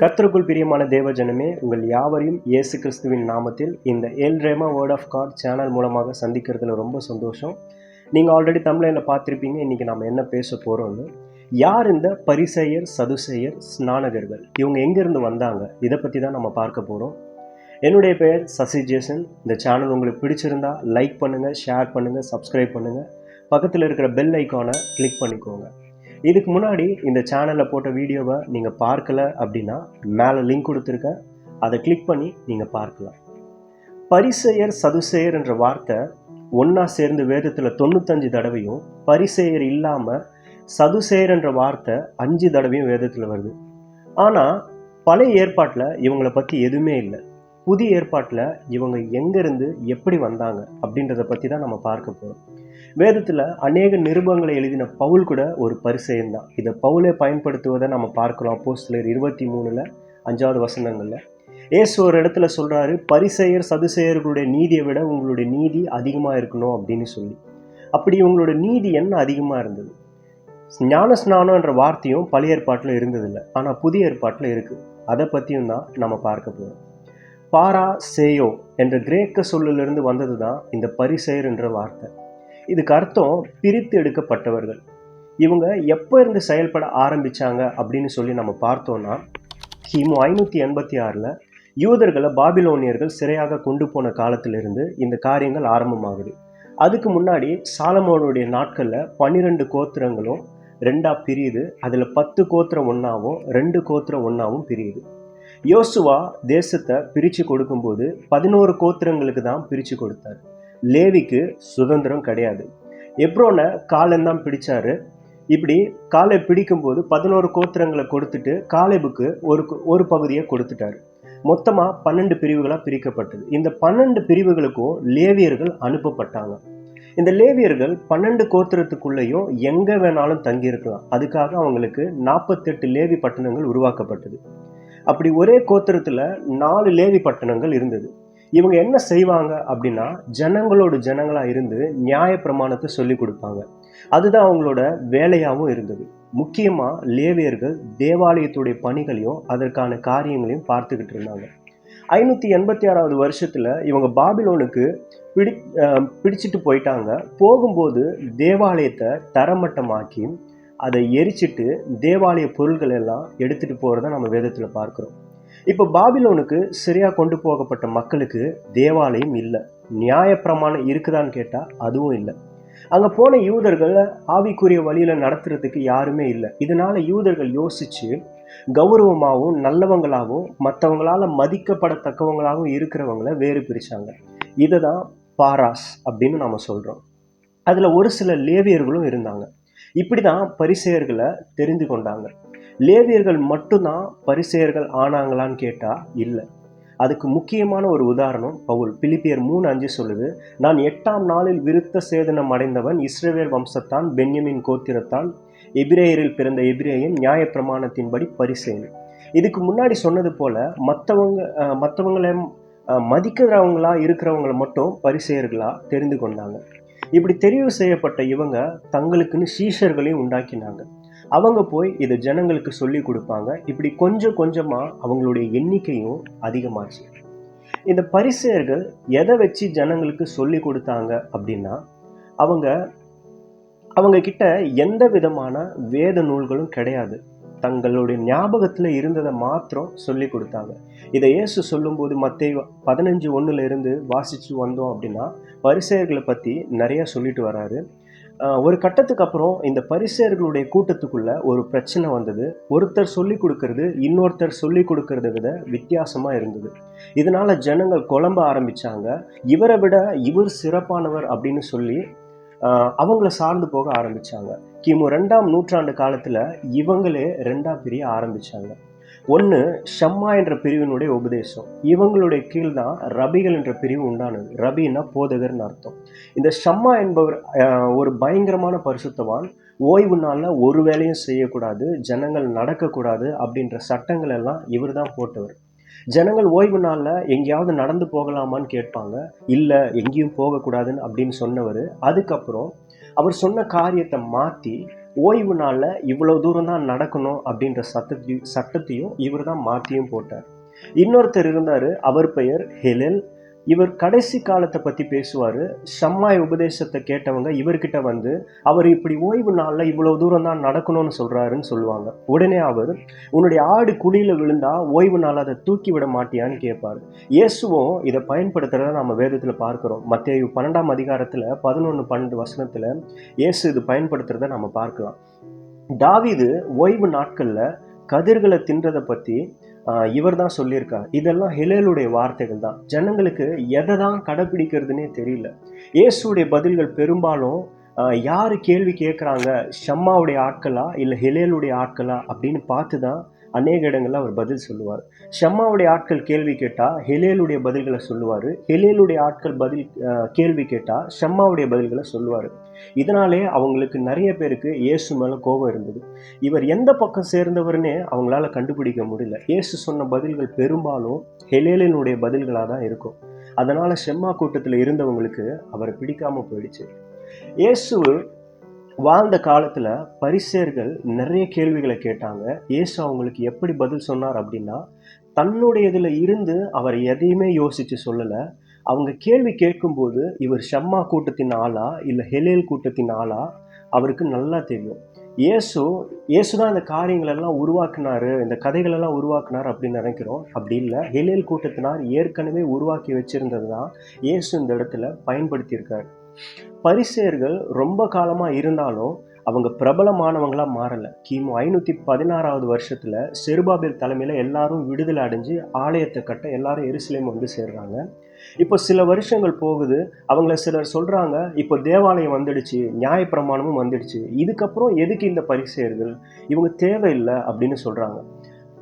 கர்த்தருக்குள் பிரியமான தேவஜனமே உங்கள் யாவரையும் இயேசு கிறிஸ்துவின் நாமத்தில் இந்த El Rhema word of God channel மூலமாக சந்திக்கிறதுல ரொம்ப சந்தோஷம். நீங்கள் ஆல்ரெடி தமிழில் பார்த்துருப்பீங்க இன்றைக்கி நம்ம என்ன பேச போகிறோம்னு யார் இந்த பரிசெயர் சதுசெயர் ஸ்நானகர்கள்? இவங்க எங்கேருந்து வந்தாங்க? இதை பற்றி தான் நம்ம பார்க்க போகிறோம் என்னுடைய பெயர் சசி ஜேசன். இந்த சேனல் உங்களுக்கு பிடிச்சிருந்தா லைக் பண்ணுங்கள் ஷேர் பண்ணுங்கள் சப்ஸ்கிரைப் பண்ணுங்கள் பக்கத்தில் இருக்கிற பெல் ஐக்கானை கிளிக் பண்ணிக்கோங்க. இதுக்கு முன்னாடி இந்த சேனலில் போட்ட வீடியோவை நீங்கள் பார்க்கல அப்படின்னா மேலே லிங்க் கொடுத்துருக்கேன் அதை கிளிக் பண்ணி நீங்கள் பார்க்கலாம். பரிசெயர் சதுசெயர் என்ற வார்த்தை ஒன்றா சேர்ந்து வேதத்தில் தொண்ணூத்தஞ்சு தடவையும் பரிசெயர் இல்லாமல் சதுசெயர் என்ற வார்த்தை அஞ்சு தடவையும் வேதத்தில் வருது. ஆனால் பழைய ஏற்பாட்டில் இவங்களை பற்றி எதுவுமே இல்லை. புதிய ஏற்பாட்டில் இவங்க எங்கேருந்து எப்படி வந்தாங்க அப்படின்றத பற்றி தான் நம்ம பார்க்க போகிறோம் வேதத்தில் அநேக நிருபங்களை எழுதின பவுல் கூட ஒரு பரிசெயன் தான் இதை பவுலே பயன்படுத்துவதை நம்ம பார்க்கலாம் அப்போ சிலர் இருபத்தி மூணில் அஞ்சாவது வசனங்களில். ஏசு ஒரு இடத்துல சொல்கிறாரு பரிசெயர் சதுசெயர்களுடைய நீதியை விட உங்களுடைய நீதி அதிகமாக இருக்கணும் அப்படின்னு சொல்லி. அப்படி உங்களோட நீதி என்ன அதிகமாக இருந்தது? ஞான ஸ்நானம் என்ற வார்த்தையும் பழைய ஏற்பாட்டில் இருந்ததில்லை. ஆனால் புதிய ஏற்பாட்டில் இருக்குது அதை பற்றியும் தான் நம்ம பார்க்க போகிறோம் பாரா சேயோ என்ற கிரேக்க சொல்லிலிருந்து வந்தது தான் இந்த பரிசெயர் என்ற வார்த்தை. இதுக்கு அர்த்தம் பிரித்து எடுக்கப்பட்டவர்கள். இவங்க எப்போ இருந்து செயல்பட ஆரம்பித்தாங்க அப்படின்னு சொல்லி நம்ம பார்த்தோன்னா கிமு ஐநூற்றி எண்பத்தி ஆறில் யூதர்களை பாபிலோனியர்கள் சிறையாக கொண்டு போன காலத்திலிருந்து இந்த காரியங்கள் ஆரம்பமாகுது. அதுக்கு முன்னாடி சாலமோனுடைய நாட்களில் பன்னிரெண்டு கோத்திரங்களும் ரெண்டாக பிரியுது. அதில் பத்து கோத்திரம் ஒன்றாவும் ரெண்டு கோத்திரம் ஒன்றாவும் பிரியுது. யோசுவா தேசத்தை பிரித்து கொடுக்கும்போது பதினோரு கோத்திரங்களுக்கு தான் பிரித்து கொடுத்தாரு. லேவிக்கு சுதந்திரம் கிடையாது. எப்ரோனை காலந்தான் பிடிச்சாரு. இப்படி காலை பிடிக்கும்போது பதினோரு கோத்திரங்களை கொடுத்துட்டு காலேபுக்கு ஒரு ஒரு பகுதியை கொடுத்துட்டாரு. மொத்தமாக பன்னெண்டு பிரிவுகளாக பிரிக்கப்பட்டது. இந்த பன்னெண்டு பிரிவுகளுக்கும் லேவியர்கள் அனுப்பப்பட்டாங்க. இந்த லேவியர்கள் பன்னெண்டு கோத்திரத்துக்குள்ளேயும் எங்கே வேணாலும் தங்கியிருக்கலாம். அதுக்காக அவங்களுக்கு நாற்பத்தெட்டு லேவி பட்டணங்கள் உருவாக்கப்பட்டது. அப்படி ஒரே கோத்திரத்தில் நாலு லேவி பட்டணங்கள் இருந்தது. இவங்க என்ன செய்வாங்க அப்படின்னா ஜனங்களோட ஜனங்களாக இருந்து நியாய பிரமாணத்தை சொல்லி கொடுப்பாங்க. அதுதான் அவங்களோட வேலையாகவும் இருந்தது. முக்கியமாக லேவியர்கள் தேவாலயத்துடைய பணிகளையும் அதற்கான காரியங்களையும் பார்த்துக்கிட்டு இருந்தாங்க. ஐநூற்றி எண்பத்தி ஆறாவது வருஷத்தில் இவங்க பாபிலோனுக்கு பிடி பிடிச்சிட்டு போயிட்டாங்க. போகும்போது தேவாலயத்தை தரமட்டமாக்கி அதை எரிச்சிட்டு தேவாலய பொருள்கள் எல்லாம் எடுத்துகிட்டு போகிறத நம்ம வேதத்தில் பார்க்குறோம். இப்போ பாபிலோனுக்கு சரியாக கொண்டு போகப்பட்ட மக்களுக்கு தேவாலயம் இல்லை. நியாயப்பிரமாணம் இருக்குதான்னு கேட்டால் அதுவும் இல்லை. அங்கே போன யூதர்கள் ஆவிக்குரிய வழியில் நடத்துறதுக்கு யாருமே இல்லை. இதனால் யூதர்கள் யோசித்து கௌரவமாகவும் நல்லவங்களாகவும் மற்றவங்களால் மதிக்கப்படத்தக்கவங்களாகவும் இருக்கிறவங்கள வேறு பிரித்தாங்க இதை தான் பாராஸ் அப்படின்னு நம்ம சொல்கிறோம் அதில் ஒரு சில லேவியர்களும் இருந்தாங்க. இப்படி தான் பரிசெயர்களை தெரிந்து கொண்டாங்க. லேவியர்கள் மட்டும்தான் பரிசெயர்கள் ஆனாங்களான்னு கேட்டால் இல்லை. அதுக்கு முக்கியமான ஒரு உதாரணம் பவுல். பிலிப்பியர் மூணு அஞ்சு சொல்லுது நான் எட்டாம் நாளில் விருத்த சேதனம் அடைந்தவன் இஸ்ரேவேல் வம்சத்தான் பென்யமின் கோத்திரத்தான் எபிரேயரில் பிறந்த எபிரேயன் நியாயப்பிரமாணத்தின்படி பரிசேன் இதுக்கு முன்னாடி சொன்னது போல மற்றவங்க மற்றவங்களை மதிக்கிறவங்களா இருக்கிறவங்கள மட்டும் பரிசெயர்களா தெரிந்து கொண்டாங்க. இப்படி தெரிவு செய்யப்பட்ட இவங்க தங்களுக்குன்னு சீஷர்களையும் உண்டாக்கினாங்க. அவங்க போய் இதை ஜனங்களுக்கு சொல்லி கொடுப்பாங்க. இப்படி கொஞ்சம் கொஞ்சமாக அவங்களுடைய எண்ணிக்கையும் அதிகமாச்சு. இந்த பரிசெயர்கள் எதை வச்சு ஜனங்களுக்கு சொல்லி கொடுத்தாங்க அப்படின்னா அவங்க அவங்க கிட்ட எந்த விதமான வேத நூல்களும் கிடையாது. தங்களுடைய ஞாபகத்தில் இருந்ததை மாத்திரம் சொல்லி கொடுத்தாங்க. இதை இயேசு சொல்லும்போது மத்திய பதினஞ்சு ஒன்றுல இருந்து வாசித்து வந்தோம் அப்படின்னா பரிசெயர்களை பற்றி நிறையா சொல்லிட்டு வராரு. ஒரு கட்டத்துக்கு அப்புறம் இந்த பரிசெயர்களுடைய கூட்டத்துக்குள்ள ஒரு பிரச்சனை வந்தது. ஒருத்தர் சொல்லி கொடுக்கறது இன்னொருத்தர் சொல்லி கொடுக்கறத விட வித்தியாசமாக இருந்தது. இதனால ஜனங்கள் குழம்ப ஆரம்பிச்சாங்க. இவரை விட இவர் சிறப்பானவர் அப்படின்னு சொல்லி அவங்கள சார்ந்து போக ஆரம்பிச்சாங்க. கிமு ரெண்டாம் நூற்றாண்டு காலத்தில் இவங்களே ரெண்டா பிரிய ஆரம்பிச்சாங்க. ஒன்று ஷம்மா என்ற பிரிவினுடைய உபதேசம். இவங்களுடைய கீழ் தான் ரபிகள் என்ற பிரிவு உண்டானது. ரபின்னா போதகர்னு அர்த்தம். இந்த ஷம்மா என்பவர் ஒரு பயங்கரமான பரிசுத்தவான். ஓய்வு நாளில் ஒரு வேலையும் செய்யக்கூடாது ஜனங்கள் நடக்கக்கூடாது அப்படின்ற சட்டங்கள் எல்லாம் இவர் தான் போட்டவர். ஜனங்கள் ஓய்வு நாளில் எங்கேயாவது நடந்து போகலாமான்னு கேட்பாங்க. இல்லை எங்கேயும் போகக்கூடாதுன்னு அப்படின்னு சொன்னவர். அதுக்கப்புறம் அவர் சொன்ன காரியத்தை மாற்றி ஓய்வு நாளில் இவ்வளோ தூரம் தான் நடக்கணும் அப்படின்ற சட்டத்தையும் சட்டத்தையும் இவர் தான் மாற்றியும் போட்டார். இன்னொருத்தர் இருந்தார் அவர் பெயர் ஹெலில். இவர் கடைசி காலத்தை பற்றி பேசுவார். சம்மாய் உபதேசத்தை கேட்டவங்க இவர்கிட்ட வந்து அவர் இப்படி ஓய்வு நாளில் இவ்வளோ தூரம் தான் நடக்கணும்னு சொல்கிறாருன்னு சொல்லுவாங்க. உடனே அவர் உன்னுடைய ஆடு குழியில் விழுந்தா ஓய்வு நாள் அதை தூக்கி விட மாட்டியான்னு கேட்பார். இயேசுவும் இதை பயன்படுத்துகிறத நம்ம வேதத்தில் பார்க்குறோம். மத்திய பன்னெண்டாம் அதிகாரத்தில் பதினொன்று பன்னெண்டு வசனத்தில் இயேசு இது பயன்படுத்துகிறத நம்ம பார்க்கலாம். தாவிது ஓய்வு நாட்களில் கதிர்களை தின்றதை பற்றி இவர் தான் சொல்லியிருக்கார் இதெல்லாம் ஹிலேலுடைய வார்த்தைகள் தான். ஜனங்களுக்கு எதை தான் கடைப்பிடிக்கிறதுனே தெரியல. இயேசுடைய பதில்கள் பெரும்பாலும் யார் கேள்வி கேட்குறாங்க? ஷம்மாவுடைய ஆட்களா? இல்லை ஹிலேலுடைய ஆட்களா? அப்படின்னு பார்த்து தான் அநேக இடங்களில் அவர் பதில் சொல்லுவார். ஷம்மாவுடைய ஆட்கள் கேள்வி கேட்டால் ஹெலேலுடைய பதில்களை சொல்லுவார். ஹெலேலுடைய ஆட்கள் பதில் கேள்வி கேட்டால் ஷம்மாவுடைய பதில்களை சொல்லுவார். இதனாலே அவங்களுக்கு நிறைய பேருக்கு இயேசு மேலே கோபம் இருந்தது. இவர் எந்த பக்கம் சேர்ந்தவர்னே அவங்களால கண்டுபிடிக்க முடியல. இயேசு சொன்ன பதில்கள் பெரும்பாலும் ஹெலேலினுடைய பதில்களாக தான் இருக்கும். அதனால் செம்மா கூட்டத்தில் இருந்தவங்களுக்கு அவரை பிடிக்காமல் போயிடுச்சு. இயேசு வாழ்ந்த காலத்தில் பரிசேர்கள் நிறைய கேள்விகளை கேட்டாங்க. இயேசு அவங்களுக்கு எப்படி பதில் சொன்னார் அப்படின்னா தன்னுடையதில் இருந்து அவர் எதையுமே யோசித்து சொல்லலை. அவங்க கேள்வி கேட்கும்போது இவர் ஷம்மா கூட்டத்தின் ஆளா இல்லை ஹெலேல் கூட்டத்தின் ஆளா? அவருக்கு நல்லா தெரியும். இயேசு இயேசு தான் இந்த காரியங்களெல்லாம் உருவாக்குனாரு இந்த கதைகளெல்லாம் உருவாக்குனார் அப்படின்னு நினைக்கிறோம். அப்படி இல்லை. ஹெலேல் கூட்டத்தினார் ஏற்கனவே உருவாக்கி வச்சிருந்தது தான் இயேசு இந்த இடத்துல பயன்படுத்தியிருக்காரு. பரிசேர்கள் ரொம்ப காலமாக இருந்தாலும் அவங்க பிரபலமானவங்களாக மாறலை. கிமு ஐநூற்றி பதினாறாவது வருஷத்தில் செருபாபேல் தலைமையில் எல்லாரும் விடுதலை அடைஞ்சு ஆலயத்தை கட்ட எல்லாரும் எருசலேம் வந்து சேர்றாங்க. இப்போ சில வருஷங்கள் போகுது அவங்கள சிலர் சொல்கிறாங்க இப்போ தேவாலயம் வந்துடுச்சு நியாயப்பிரமாணமும் வந்துடுச்சு இதுக்கப்புறம் எதுக்கு இந்த பரிசெயர்கள் இவங்க தேவையில்லை அப்படின்னு சொல்கிறாங்க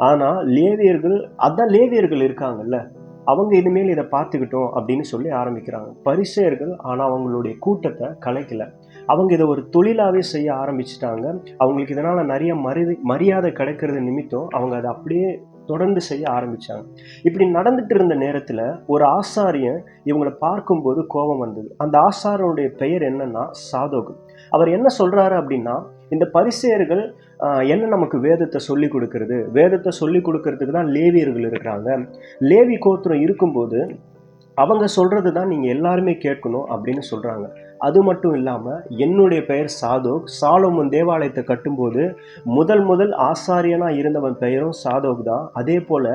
ஆனால் லேவியர்கள் அதான் லேவியர்கள் இருக்காங்கல்ல அவங்க இனிமேல் இதை பார்த்துக்கிட்டோம் அப்படின்னு சொல்லி ஆரம்பிக்கிறாங்க. பரிசெயர்கள் ஆனால் அவங்களுடைய கூட்டத்தை கலைக்கல. அவங்க இதை ஒரு தொழிலாகவே செய்ய ஆரம்பிச்சிட்டாங்க. அவங்களுக்கு இதனால் நிறைய மரியாதை மரியாதை கிடைக்கிறது நிமித்தம் அவங்க அதை அப்படியே தொடர்ந்து செய்ய ஆரம்பிச்சாங்க. இப்படி நடந்துட்டு இருந்த நேரத்தில் ஒரு ஆசாரியன் இவங்களை பார்க்கும்போது கோபம் வந்தது. அந்த ஆசாரியனுடைய பெயர் என்னன்னா சாதோகு. அவர் என்ன சொல்கிறாரு அப்படின்னா இந்த பரிசேயர்கள் என்ன நமக்கு வேதத்தை சொல்லி கொடுக்கறது? வேதத்தை சொல்லி கொடுக்கறதுக்கு தான் லேவியர்கள் இருக்கிறாங்க. லேவி கோத்திரம் இருக்கும்போது அவங்க சொல்கிறது தான் நீங்கள் எல்லாருமே கேட்கணும் அப்படின்னு சொல்கிறாங்க அது மட்டும் இல்லாமல் என்னுடைய பெயர் சாதோக். சாலோமன் தேவாலயத்தை கட்டும்போது முதல் முதல் ஆசாரியனாக இருந்தவன் பெயரும் சாதோக் தான். அதே போல்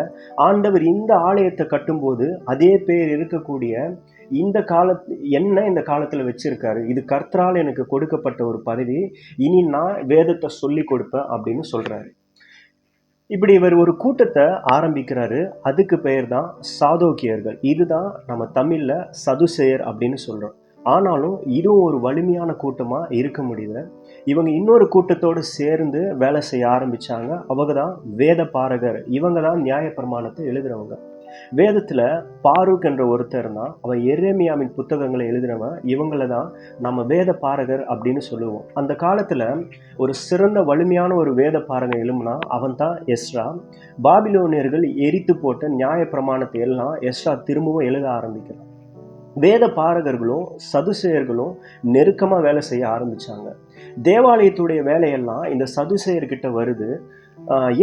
ஆண்டவர் இந்த ஆலயத்தை கட்டும்போது அதே பெயர் இருக்கக்கூடிய இந்த கால என்ன இந்த காலத்தில் வச்சுருக்காரு? இது கர்த்தரால் எனக்கு கொடுக்கப்பட்ட ஒரு பதவி. இனி நான் வேதத்தை சொல்லி கொடுப்பேன் அப்படின்னு சொல்கிறாரு இப்படி இவர் ஒரு கூட்டத்தை ஆரம்பிக்கிறாரு. அதுக்கு பெயர் தான் சாதோக்கியர்கள். இதுதான் நம்ம தமிழில் சதுசேயர் அப்படின்னு சொல்கிறோம் ஆனாலும் இதுவும் ஒரு வலிமையான கூட்டமாக இருக்க முடியல. இவங்க இன்னொரு கூட்டத்தோடு சேர்ந்து வேலை செய்ய ஆரம்பிச்சாங்க. அவங்க தான் வேத பாரகர். இவங்க தான் நியாயப்பிரமாணத்தை எழுதுகிறவங்க வேதத்தில் பாரூக் என்ற ஒருத்தர் தான் அவன் எரேமியாவின் புத்தகங்களை எழுதினவன் இவங்கள தான் நம்ம வேத பாரகர் அப்படின்னு சொல்லுவோம். அந்த காலத்தில் ஒரு சிறந்த வலிமையான ஒரு வேத பாரகர் எழும்புனா அவன் தான் எஸ்ரா. பாபிலோனியர்கள் எரித்து போட்ட நியாய பிரமாணத்தை எல்லாம் எஸ்ரா திரும்பவும் எழுத ஆரம்பிக்கிறான். வேத பாரகர்களும் சதுசேயர்களும் நெருக்கமாக வேலை செய்ய ஆரம்பித்தாங்க தேவாலயத்துடைய வேலையெல்லாம் இந்த சதுசேயர்கிட்ட வருது.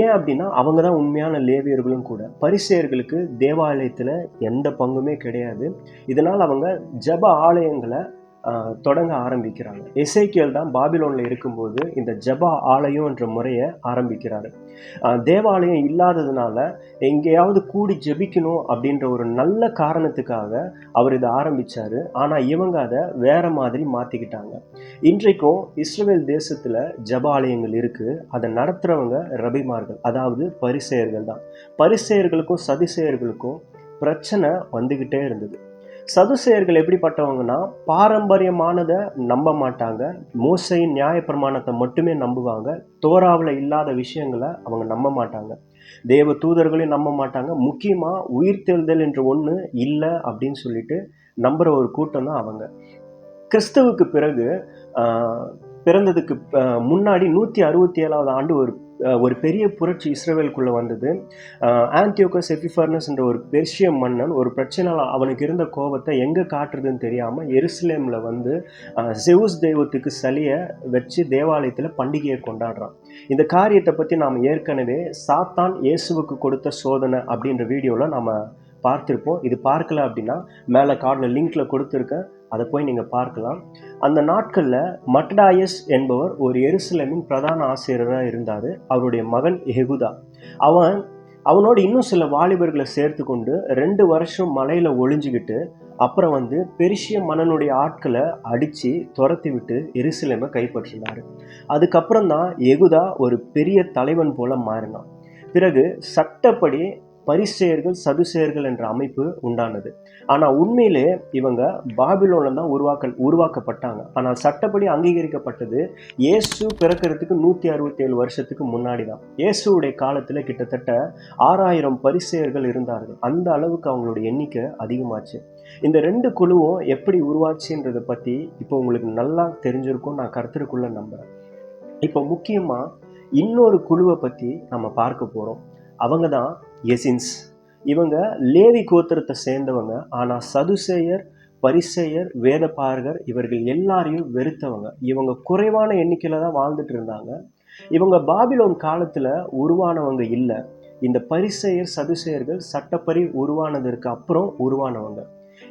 ஏன் அப்படின்னா அவங்க தான் உண்மையான லேவியர்களும் கூட. பரிசேயர்களுக்கு தேவாலயத்தில் எந்த பங்குமே கிடையாது. இதனால் அவங்க ஜப ஆலயங்களை தொடங்க ஆரம்பிக்கிறாங்க. எசேக்கியல் தான் பாபிலோனில் இருக்கும்போது இந்த ஜபா ஆலயம் என்ற முறையை ஆரம்பிக்கிறாரு. தேவாலயம் இல்லாததுனால எங்கேயாவது கூடி ஜெபிக்கணும் அப்படின்ற ஒரு நல்ல காரணத்துக்காக அவர் இதை ஆரம்பித்தார் ஆனால் இவங்க அதை வேற மாதிரி மாற்றிக்கிட்டாங்க இன்றைக்கும் இஸ்ரேல் தேசத்தில் ஜபாலயங்கள் இருக்குது அதை நடத்துகிறவங்க ரபிமார்கள் அதாவது பரிசெயர்கள் தான். பரிசெயர்களுக்கும் சதிசெயர்களுக்கும் பிரச்சனை வந்துக்கிட்டே இருந்தது. சதுசேயர்கள் எப்படிப்பட்டவங்கன்னா பாரம்பரியமானதை நம்ப மாட்டாங்க. மோசையின் நியாயப்பிரமாணத்தை மட்டுமே நம்புவாங்க. தோராவில் இல்லாத விஷயங்களை அவங்க நம்ப மாட்டாங்க. தேவ தூதர்களையும் நம்ப மாட்டாங்க. முக்கியமாக உயிர்த்தெழுதல் என்ற ஒன்று இல்லை அப்படின்னு சொல்லிட்டு நம்புகிற ஒரு கூட்டம் தான் அவங்க. கிறிஸ்துவுக்கு பிறகு பிறந்ததுக்கு முன்னாடி நூற்றி அறுபத்தி ஏழாவது ஆண்டு ஒரு ஒரு பெரிய புரட்சி இஸ்ரேவேலுக்குள்ளே வந்தது. ஆன்டியோகஸ் எபிஃபர்னஸ் என்ற ஒரு பெர்ஷிய மன்னன் ஒரு பிரச்சனையால் அவனுக்கு இருந்த கோபத்தை எங்கே காட்டுறதுன்னு தெரியாமல் எருசலேமில் வந்து ஜெவுஸ் தெய்வத்துக்கு சலியை வச்சு தேவாலயத்தில் பண்டிகையை கொண்டாடுறான். இந்த காரியத்தை பற்றி நாம் ஏற்கனவே சாத்தான் இயேசுவுக்கு கொடுத்த சோதனை அப்படின்ற வீடியோவில் நாம் பார்த்துருப்போம். இது பார்க்கல அப்படின்னா மேலே கார்டில் லிங்க்கில் கொடுத்துருக்கேன் அதை போய் நீங்கள் பார்க்கலாம். அந்த நாட்களில் மட்டாயஸ் என்பவர் ஒரு எருசலமின் பிரதான ஆசிரியராக இருந்தார். அவருடைய மகன் எகுதா. அவன் அவனோட இன்னும் சில வாலிபர்களை சேர்த்து கொண்டு ரெண்டு வருஷம் மலையில் ஒளிஞ்சுக்கிட்டு அப்புறம் வந்து பெருசிய மன்னனுடைய ஆட்களை அடித்து துரத்தி விட்டு எருசலேமை கைப்பற்றினார். அதுக்கப்புறம் தான் எகுதா ஒரு பெரிய தலைவன் போல மாறினான். பிறகு சட்டப்படி பரிசெயர்கள் சதுசேயர்கள் என்ற அமைப்பு உண்டானது. ஆனால் உண்மையிலே இவங்க பாபிலோனில் தான் உருவாக்க உருவாக்கப்பட்டாங்க. ஆனால் சட்டப்படி அங்கீகரிக்கப்பட்டது இயேசு பிறக்கிறதுக்கு நூற்றி அறுபத்தேழு வருஷத்துக்கு முன்னாடி தான். இயேசுடைய காலத்தில் கிட்டத்தட்ட ஆறாயிரம் பரிசெயர்கள் இருந்தார்கள். அந்த அளவுக்கு அவங்களுடைய எண்ணிக்கை அதிகமாச்சு. இந்த ரெண்டு குழுவும் எப்படி உருவாச்சுன்றதை பற்றி இப்போ உங்களுக்கு நல்லா தெரிஞ்சிருக்கும் நான் கருத்துருக்குள்ளே நம்புகிறேன் இப்போ முக்கியமாக இன்னொரு குழுவை பற்றி நம்ம பார்க்க போகிறோம் அவங்க தான் எசின்ஸ். இவங்க லேவி கோத்திரத்தை சேர்ந்தவங்க ஆனால் சதுசேயர் பரிசேயர் வேதபாரகர் இவர்கள் எல்லாரையும் வெறுத்தவங்க. இவங்க குறைவான எண்ணிக்கையில் தான் வாழ்ந்துட்டு இருந்தாங்க. இவங்க பாபிலோன் காலத்தில் உருவானவங்க இல்லை. இந்த பரிசேயர் சதுசேயர்கள் சட்டப்படி உருவானதற்கு அப்புறம் உருவானவங்க.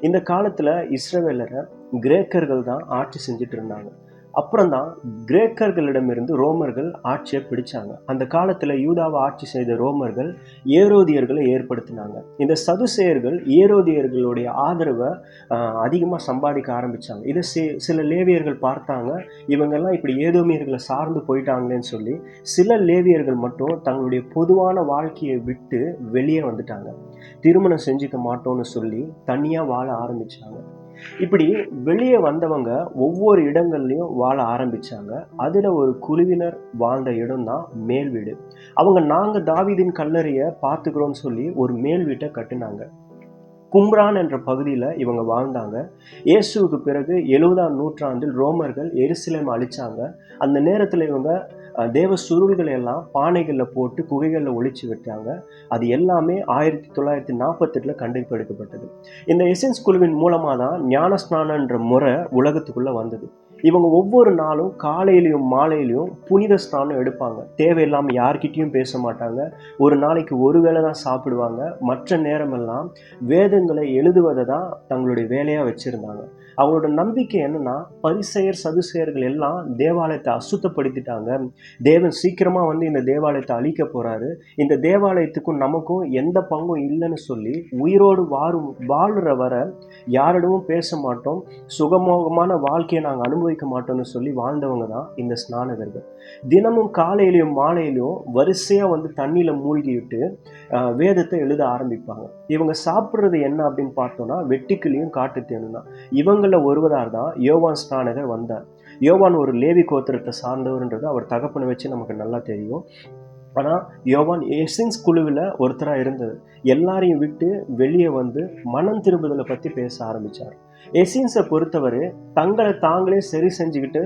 இந்த காலத்தில் இஸ்ரவேலரை கிரேக்கர்கள் தான் ஆட்சி செஞ்சுட்டு இருந்தாங்க. அப்புறம் தான் கிரேக்கர்களிடமிருந்து ரோமர்கள் ஆட்சியை பிடிச்சாங்க. அந்த காலத்தில் யூதாவை ஆட்சி செய்த ரோமர்கள் ஏரோதியர்களை ஏற்படுத்தினாங்க. இந்த சதுசேயர்கள் ஏரோதியர்களுடைய ஆதரவை அதிகமாக சம்பாதிக்க ஆரம்பித்தாங்க இதை சே சில லேவியர்கள் பார்த்தாங்க. இவங்கெல்லாம் இப்படி ஏதோமியர்களை சார்ந்து போயிட்டாங்களேன்னு சொல்லி சில லேவியர்கள் மட்டும் தங்களுடைய பொதுவான வாழ்க்கையை விட்டு வெளியே வந்துட்டாங்க. திருமணம் செஞ்சுக்க மாட்டோம்னு சொல்லி தனியாக வாழ ஆரம்பித்தாங்க இப்படி வெளியே வந்தவங்க ஒவ்வொரு இடங்கள்லையும் வாழ ஆரம்பிச்சாங்க. அதில் ஒரு குழுவினர் வாழ்ந்த இடம் தான் மேல் வீடு. அவங்க நாங்கள் தாவீதின் கல்லறையை பார்த்துக்கிறோம்னு சொல்லி ஒரு மேல் வீட்டை கட்டினாங்க. கும்ரான் என்ற பகுதியில் இவங்க வாழ்ந்தாங்க. இயேசுவுக்கு பிறகு எழுபதாம் நூற்றாண்டில் ரோமர்கள் எருசலேம் அழிச்சாங்க. அந்த நேரத்தில் இவங்க தேவ சுருள்களை எல்லாம் பானைகளில் போட்டு குகைகளில் ஒழிச்சு விட்டாங்க. அது எல்லாமே ஆயிரத்தி தொள்ளாயிரத்தி நாற்பத்தெட்டில் கண்டுபிடிக்கப்பட்டது. இந்த எசன்ஸ் குழுவின் மூலமாக தான் ஞானஸ்நானன்ற முறை உலகத்துக்குள்ளே வந்தது. இவங்க ஒவ்வொரு நாளும் காலையிலையும் மாலையிலையும் புனித ஸ்நானம் எடுப்பாங்க. தேவையில்லாமல் யார்கிட்டையும் பேச மாட்டாங்க. ஒரு நாளைக்கு ஒரு வேளை தான் சாப்பிடுவாங்க. மற்ற நேரமெல்லாம் வேதங்களை எழுதுவதை தான் தங்களுடைய வேலையாக வச்சுருந்தாங்க. அவங்களோட நம்பிக்கை என்னன்னா பரிசெயர் சதுசெயர்கள் எல்லாம் தேவாலயத்தை அசுத்தப்படுத்திட்டாங்க. தேவன் சீக்கிரமாக வந்து இந்த தேவாலயத்தை அழிக்க போகிறாரு இந்த தேவாலயத்துக்கும் நமக்கும் எந்த பங்கும் இல்லைன்னு சொல்லி உயிரோடு வாழும் வாழ்கிற வர யாரிடமும் பேச மாட்டோம். சுகமோகமான வாழ்க்கையை நாங்கள் அனுபவிக்க மாட்டோம்னு சொல்லி வாழ்ந்தவங்க தான் இந்த ஸ்நானகர்கள். தினமும் காலையிலையும் மாலையிலையும் வரிசையாக வந்து தண்ணியில் மூழ்கிவிட்டு வேதத்தை எழுத ஆரம்பிப்பாங்க. இவங்க சாப்பிட்றது என்ன அப்படின்னு பார்த்தோம்னா காட்டு தேன்னுனால் தான் இவங்களில் ஒருவராக தான் யோவான் ஸ்நானகர் வந்தார். யோவான் ஒரு லேவி கோத்திரத்தை சார்ந்தவர்ன்றது அவர் தகப்பனை வச்சு நமக்கு நல்லா தெரியும். ஆனால் யோவான் எசின்ஸ் குழுவில் ஒருத்தராக இருந்தது. எல்லாரையும் விட்டு வெளியே வந்து மனம் திரும்புதலை பற்றி பேச ஆரம்பித்தார் எசின்ஸை பொறுத்தவரை தங்களை தாங்களே சரி செஞ்சுக்கிட்டு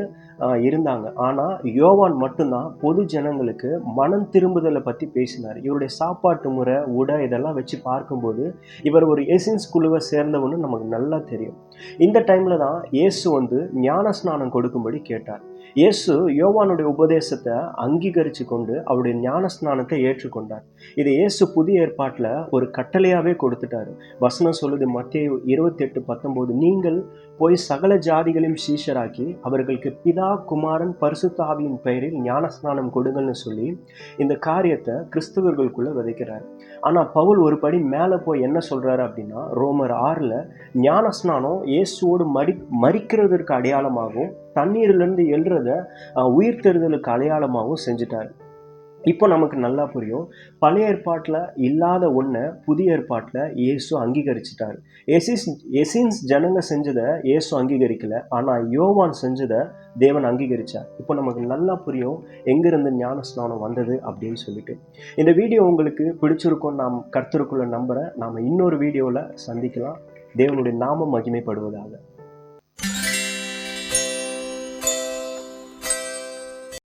இருந்தாங்க. ஆனால் யோவான் மட்டும்தான் பொது ஜனங்களுக்கு மனம் திரும்புதலை பற்றி பேசினார். இவருடைய சாப்பாட்டு முறை உடை இதெல்லாம் வச்சு பார்க்கும்போது இவர் ஒரு எசின்ஸ் குழுவை சேர்ந்தவன்னு நமக்கு நல்லா தெரியும். இந்த டைமில் தான் இயேசு வந்து ஞான ஸ்நானம் கொடுக்கும்படி கேட்டார். இயேசு யோவானுடைய உபதேசத்தை அங்கீகரித்து கொண்டு அவருடைய ஞான ஸ்நானத்தை ஏற்றுக்கொண்டார். இது இயேசு புதிய ஏற்பாட்டில் ஒரு கட்டளையாகவே கொடுத்துட்டாரு. வசனம் சொல்லுது மத்திய இருபத்தி எட்டு பத்தொம்போது நீங்கள் போய் சகல ஜாதிகளையும் சீஷராக்கி அவர்களுக்கு பிதா குமாரன் பரிசுத்தாவியின் பெயரில் ஞானஸ்நானம் கொடுங்கள்னு சொல்லி இந்த காரியத்தை கிறிஸ்தவர்களுக்குள்ள விதைக்கிறார். ஆனால் பவுல் ஒரு படி மேலே போய் என்ன சொல்கிறாரு அப்படின்னா ரோமர் ஆறில் ஞானஸ்நானம் இயேசுவோடு மடி மறிக்கிறதற்கு அடையாளமாகவும் தண்ணீர்லேருந்து எழுறத உயிர் தெருதலுக்கு அடையாளமாகவும் செஞ்சுட்டார். இப்போ நமக்கு நல்லா புரியும். பழைய ஏற்பாட்டில் இல்லாத ஒன்றை புதிய ஏற்பாட்டில் இயேசு அங்கீகரிச்சிட்டார். எசிஸ் எசின்ஸ் ஜனங்க செஞ்சதை இயேசு அங்கீகரிக்கல. ஆனால் யோவான் செஞ்சதை தேவன் அங்கீகரித்தார் இப்போ நமக்கு நல்லா புரியும் எங்கேருந்து ஞான ஸ்நானம் வந்தது அப்படின்னு சொல்லிட்டு. இந்த வீடியோ உங்களுக்கு பிடிச்சிருக்கும் நாம் கருத்துருக்குள்ள நம்புகிறேன் நாம் இன்னொரு வீடியோவில் சந்திக்கலாம். தேவனுடைய நாமம் மகிமைப்படுவதாக.